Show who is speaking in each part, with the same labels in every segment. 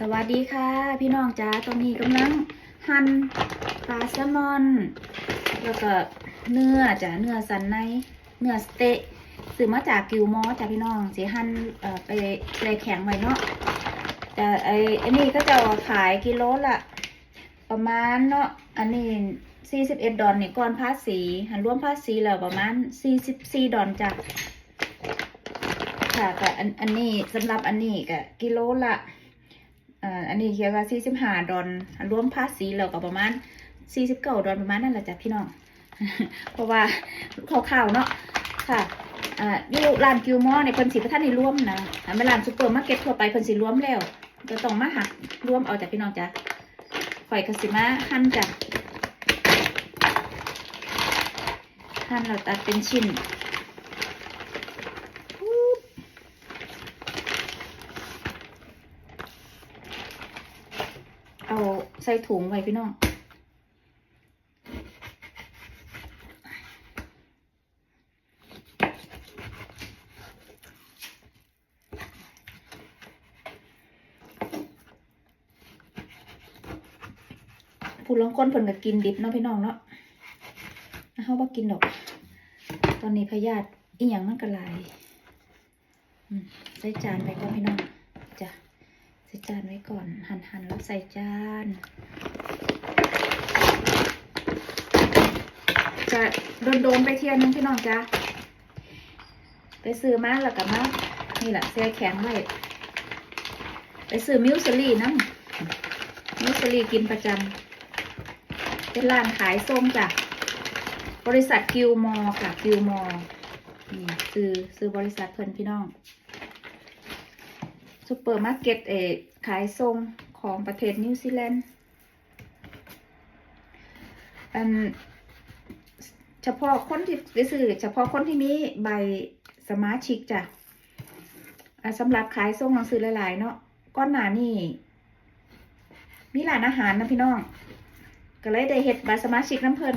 Speaker 1: สวัสดีค่ะ พี่น้องจ้าตอนนี้กำลังหั่นปลาแซลมอน แล้วก็เนื้อจ้ะเนื้อสันในเนื้อสเต๊ะซื้อมาจากกิวมอจ้ะพี่น้องสีหั่นเอ่อไปไปแข็งไว้เนาะแต่ไอ้อันนี้ก็จะขายกิโลละประมาณเนาะอันนี้ 41 ดอลนี่ก่อนภาษีหันรวมภาษีแล้วประมาณ 44 ดอลจ้ะค่ะก็อันอันนี้สำหรับอันนี้ก็กิโลละ อันนี้เขียนว่าสี่สิบห้าดอลรวมภาษีแล้วก็ประมาณสี่สิบเก้าดอลประมาณนั่นแหละจ้ะพี่น้อง เพราะว่าข่าวๆเนาะ ค่ะอ่ายู่ร้านกิวมอในเพิ่นสิพท่านในร่วมนะไม่ร้านซูเปอร์มาร์เก็ตทั่วไปเพิ่นสิรวมแล้วจะต้องมาหักรวมเอาจ้ะพี่น้องจ้ะข่อยกสิมาหั่นจ้ะหั่นเราตัดเป็นชิ้น เอา ใส่ถุงไว้พี่น้อง ผู้ลางคนเพิ่นก็กินดิบเนาะพี่น้องเนาะเฮาบ่กินดอก ตอนนี้พยาธิอีหยังมันก็หลายอืมใส่จานไปก่อนพี่น้อง ส่จานไว้ก่อน หั่นหั่นแล้วใส่จาน จะโดนโดนๆไปเที่ยวนึงพี่น้องจ้าไปซื้อมาแล้วกับมานี่แหละแช่แข็งไว้ไปซื้อมิวสลีน้ำมิวสลีกินประจำเป็นร้านขายส้มจ้ะบริษัทกิวมอค่ะกิวมอนี่ซื้อซื้อบริษัทเพิ่นพี่น้อง ซูเปอร์มาร์เก็ตเออขายส่งของประเทศนิวซีแลนด์อันเฉพาะคนที่ไปซื้อเฉพาะคนที่มีใบสมาชิกจ้ะสำหรับขายส่งหนังสือหลาย ๆ เนาะก้อนหนานี่มีร้านอาหารนะพี่น้อง ก็เลยได้เห็ดใบสมาชิกน้ำเพลิน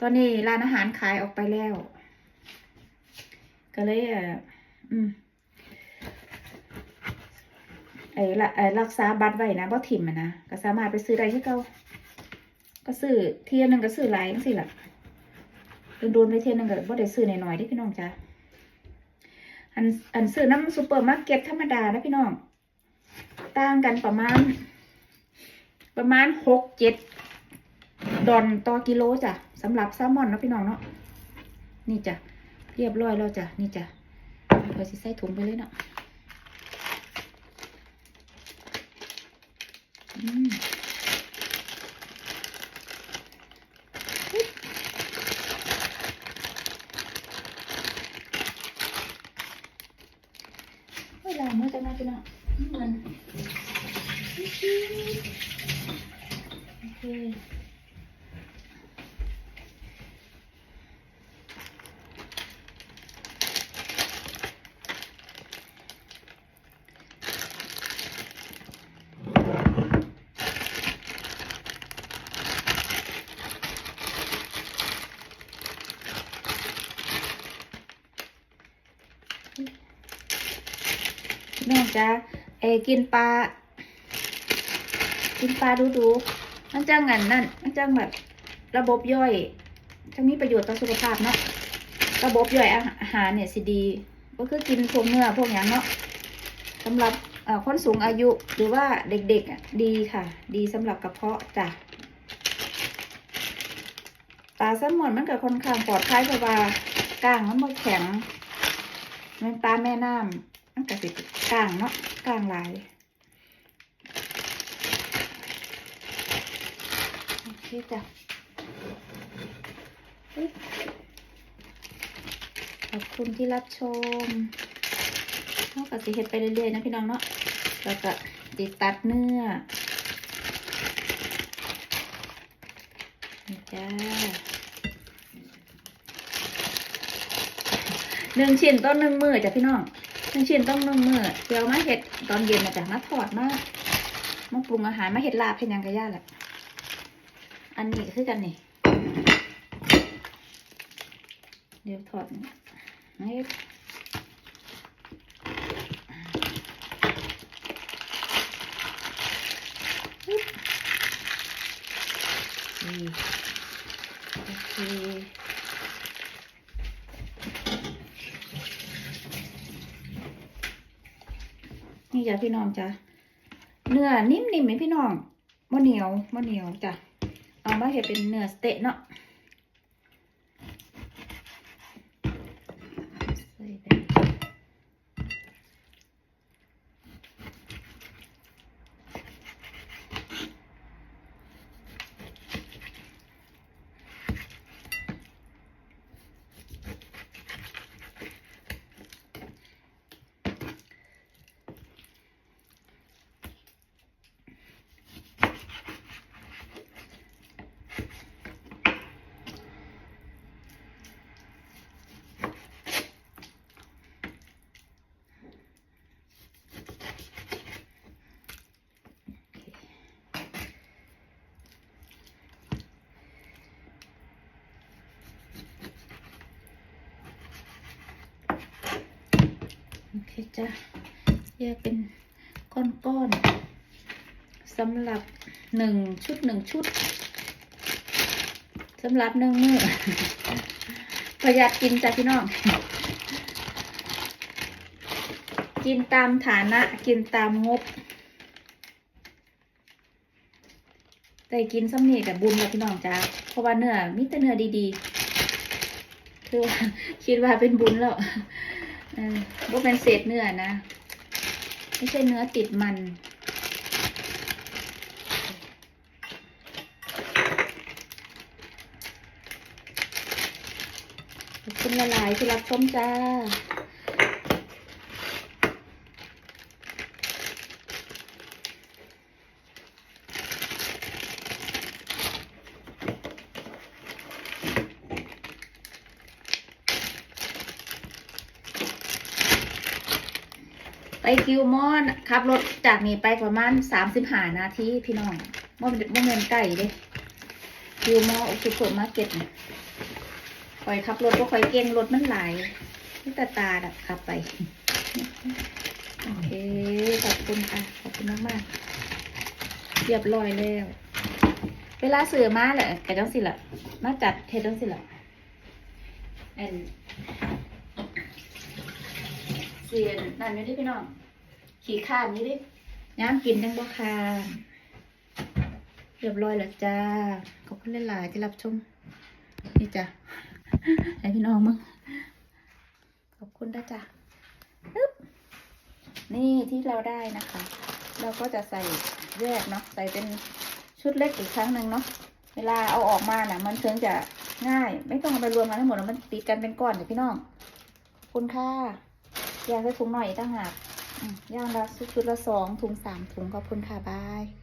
Speaker 1: ตอนนี้ร้านอาหารขายออกไปแล้ว ก็เลยเอออืม ไอ้ละไอ้รักษาบัตรไว้นะบ่ถิ่มอะนะก็สามารถไปซื้อได้ที่เก่าก็ซื้อเที่ยหนึ่งก็ซื้อหลายจังซี่ล่ะโดนไปเที่ยหนึ่งก็บ่ได้ซื้อหน้อยๆเด้พี่น้องจ้ะอันอันซื้อน้ำซูเปอร์มาร์เก็ตธรรมดานะพี่น้องต่างกันประมาณ ประมาณหกเจ็ดดอลต่อกิโลจ้ะสำหรับแซลมอนนะพี่น้องเนาะนี่จ้ะเรียบร้อยแล้วจ้ะนี่จ้ะเดี๋ยวใส่ถุงไปเลยเนาะ อืมเวลาเมื่อจะมาพี่น้องเหมือนโอเค พี่จ้าเอกินปลา กินปลาดูดูๆมันจังงันนั่นมันจังแบบ ระบบย่อยจะมีประโยชน์ต่อสุขภาพเนาะ ระบบย่อยอาหารเนี่ยสิดี ก็คือกินพวกเนื้อพวกอย่างเนาะสำหรับคนสูงอายุหรือว่าเด็กๆดีค่ะ ดีสำหรับกระเพาะจ้ะปลาแซลมอนมันก็ค่อนข้างปลอดภัยเพราะว่าก้างมันบ่แข็งมันเป็นปลาแม่น้ำ มันก็สิก้างเนาะก้างลายโอเคจ้ะขอบคุณที่รับชมเราก็สิเฮ็ดไปเรื่อยๆนะพี่น้องเนาะแล้วก็ติดตัดเนื้อนี่จ้าหนึ่งชิ้นต้นหนึ่งมือจ้ะพี่น้อง หนึ่งชิ้นต้องนึ่งมือเดี๋ยวมาเห็ดตอนเย็นนะจ๊ะมาทอดมามาปรุงอาหารมาเห็ดลาบเป็นยังกระย่าแหละอันนี้คือกันนี่เดี๋ยวถอดนี่ นี่จ้ะพี่น้องจ้ะเนื้อนิ่มๆไหมพี่น้องมะเหนียวมะเหนียวจ้ะเอามาเห็ดเป็นเนื้อสเต๊ะเนาะ จ้ะแยกเป็นก้อนๆสำหรับหนึ่งชุดหนึ่งชุดสำหรับหนึ่งมือประหยัดกินจ้ะพี่น้อง กินตามฐานะกินตามงบ แต่กินซ้ำนี่กับบุญแล้วพี่น้องจ้าเพราะว่าเนื้อมีแต่เนื้อดีๆคือว่าคิดว่าเป็นบุญแล้ว เออบ่เป็นเศษเนื้อนะ ไม่ใช่เนื้อติดมันขอบคุณละลายที่รับชมจ้า คิวมอนขับรถจากนี้ไปประมาณสามสิบห้านาทีพี่น้องว่ามันเงินไก่เด้คิวมออุสุสุมาเก็ตน่ะคอยขับรถก็คอยเก่งรถมันหลายนี่ตาตาดับขับไปโอเคขอบคุณค่ะขอบคุณมากมากเรียบร้อยแล้วเวลาซื้อมาแหละกระจังสิละมาจัดเทจังสิละอันเสียนนั่นอยู่ที่พี่น้อง ขี่ข้านนี่ดิย้ำกินยังบ่คานเรียบร้อยแล้วจ้า ขอบคุณหลายๆที่รับชม นี่จ้ะให้พี่น้องมึง ขอบคุณนะจ้ะอึ๊บนี่ที่เราได้นะคะ เราก็จะใส่แยกเนาะ ใส่เป็นชุดเล็กอีกครั้งหนึ่งเนาะ เวลาเอาออกมาน่ะ มันถึงจะง่าย ไม่ต้องเอาไปรวมกันทั้งหมดแล้วมันติดกันเป็นก้อนเดี๋ยวพี่น้อง ขอบคุณค่ะยางใส่ถุงหน่อยต่างหาก ย่างละชุดละสองถุงสามถุงขอบคุณค่ะบาย